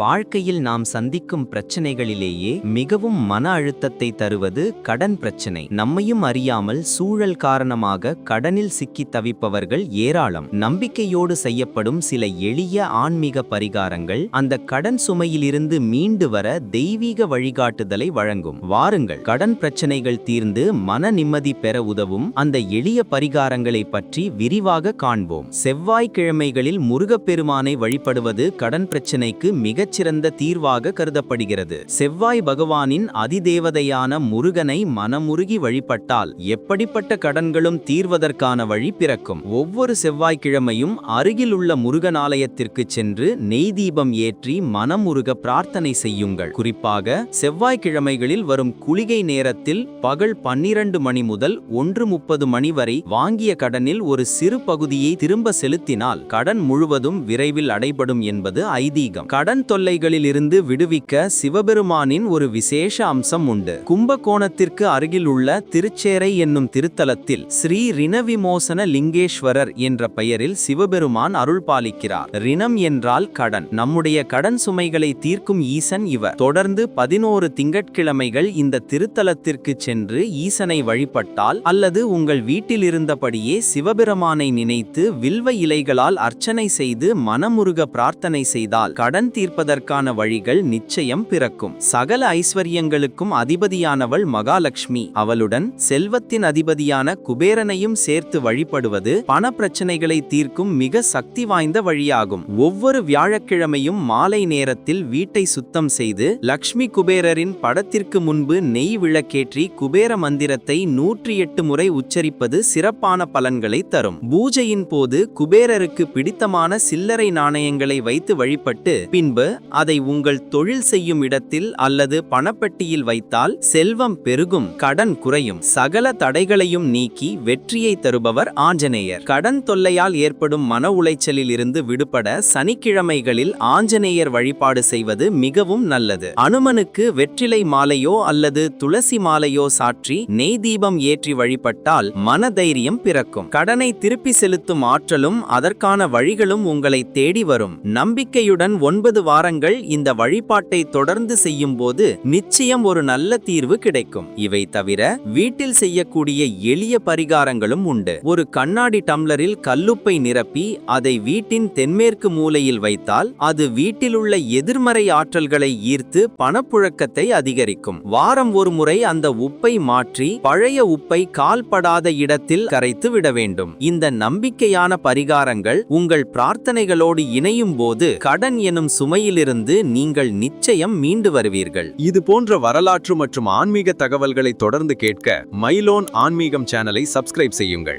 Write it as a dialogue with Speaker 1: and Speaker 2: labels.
Speaker 1: வாழ்க்கையில் நாம் சந்திக்கும் பிரச்சனைகளிலேயே மிகவும் மன அழுத்தத்தை தருவது கடன் பிரச்சனை. நம்மையும் அறியாமல் சூழல் காரணமாக கடனில் சிக்கி தவிப்பவர்கள் ஏராளம். நம்பிக்கையோடு செய்யப்படும் சில எளிய ஆன்மீக பரிகாரங்கள் அந்த கடன் சுமையிலிருந்து மீண்டு வர தெய்வீக வழிகாட்டுதலை வழங்கும். வாருங்கள் கடன் பிரச்சனைகள் தீர்ந்து மன நிம்மதி பெற உதவும் அந்த எளிய பரிகாரங்களை பற்றி விரிவாக காண்போம். செவ்வாய்க்கிழமைகளில் முருகப்பெருமானை வழிபடுவது கடன் பிரச்சனைக்கு மிகச்சிறந்த தீர்வாக கருதப்படுகிறது. செவ்வாய் பகவானின் அதிதேவதையான முருகனை மனமுருகி வழிபட்டால் எப்படிப்பட்ட கடன்களும் தீர்வதற்கான வழி பிறக்கும். ஒவ்வொரு செவ்வாய்க்கிழமையும் அருகிலுள்ள முருகன் ஆலயத்திற்கு சென்று நெய் தீபம் ஏற்றி மனமுருக பிரார்த்தனை செய்யுங்கள். குறிப்பாக செவ்வாய்க்கிழமைகளில் வரும் குளிகை நேரத்தில் பகல் பன்னிரண்டு மணி முதல் ஒன்று முப்பது மணி வரை வாங்கிய கடனில் ஒரு சிறு பகுதியை திரும்ப செலுத்தினால் கடன் முழுவதும் விரைவில் அடைபடும் என்பது ஐதீகம். கடன் தொல்லைகளில் தொல்லைகளிலிருந்து விடுவிக்க சிவபெருமானின் ஒரு விசேஷ அம்சம் உண்டு. கும்பகோணத்திற்கு அருகில் உள்ள திருச்சேரை என்னும் திருத்தலத்தில் ஸ்ரீ ரிணவிமோசன லிங்கேஸ்வரர் என்ற பெயரில் சிவபெருமான் அருள் பாலிக்கிறார். ரிணம் என்றால் கடன். நம்முடைய கடன் சுமைகளை தீர்க்கும் ஈசன் இவர். தொடர்ந்து பதினோரு திங்கட்கிழமைகள் இந்த திருத்தலத்திற்கு சென்று ஈசனை வழிபட்டால் அல்லது உங்கள் வீட்டில் இருந்தபடியே சிவபெருமானை நினைத்து வில்வ இலைகளால் அர்ச்சனை செய்து மனமுருக பிரார்த்தனை செய்தால் கடன் தீர்ப்பு சந்திப்பதற்கான வழிகள் நிச்சயம் பிறக்கும். சகல ஐஸ்வர்யங்களுக்கும் அதிபதியானவள் மகாலட்சுமி அவளுடன் செல்வத்தின் அதிபதியான குபேரனையும் சேர்த்து வழிபடுவது பண பிரச்சனைகளை தீர்க்கும் மிக சக்தி வாய்ந்த வழியாகும். ஒவ்வொரு வியாழக்கிழமையும் மாலை நேரத்தில் வீட்டை சுத்தம் செய்து லக்ஷ்மி குபேரரின் படத்திற்கு முன்பு நெய் விளக்கேற்றி குபேர மந்திரத்தை நூற்றி எட்டு முறை உச்சரிப்பது சிறப்பான பலன்களை தரும். பூஜையின் போது குபேரருக்கு பிடித்தமான சில்லறை நாணயங்களை வைத்து வழிபட்டு பின்பு அதை உங்கள் தொழில் செய்யும் இடத்தில் அல்லது பணப்பெட்டியில் வைத்தால் செல்வம் பெருகும் கடன் குறையும். சகல தடைகளையும் நீக்கி வெற்றியை தருபவர் ஆஞ்சநேயர். கடன் தொல்லையால் ஏற்படும் மன உளைச்சலில் இருந்து விடுபட சனிக்கிழமைகளில் ஆஞ்சநேயர் வழிபாடு செய்வது மிகவும் நல்லது. அனுமனுக்கு வெற்றிலை மாலையோ அல்லது துளசி மாலையோ சாற்றி நெய் தீபம் ஏற்றி வழிபட்டால் மனதைரியம் பிறக்கும். கடனை திருப்பி செலுத்தும் ஆற்றலும் அதற்கான வழிகளும் உங்களை தேடி வரும். நம்பிக்கையுடன் ஒன்பது வாரங்கள் இந்த வழிபாட்டை தொடர்ந்து செய்யும் போது நிச்சயம் ஒரு நல்ல தீர்வு கிடைக்கும். இவை தவிர வீட்டில் செய்யக்கூடிய எளிய பரிகாரங்களும் உண்டு. ஒரு கண்ணாடி டம்ளரில் கல்லுப்பை நிரப்பி அதை வீட்டின் தென்மேற்கு மூலையில் வைத்தால் அது வீட்டிலுள்ள எதிர்மறை ஆற்றல்களை ஈர்த்து பணப்புழக்கத்தை அதிகரிக்கும். வாரம் ஒரு முறை அந்த உப்பை மாற்றி பழைய உப்பை கால்படாத இடத்தில் கரைத்து விட வேண்டும். இந்த நம்பிக்கையான பரிகாரங்கள் உங்கள் பிரார்த்தனைகளோடு இணையும் போது கடன் எனும் சுமையிலிருந்து நீங்கள் நிச்சயம் மீண்டு வருவீர்கள்.
Speaker 2: இது போன்ற வரலாற்று மற்றும் ஆன்மீக தகவல்களை தொடர்ந்து கேட்க மைலோன் ஆன்மீகம் சேனலை சப்ஸ்கிரைப் செய்யுங்கள்.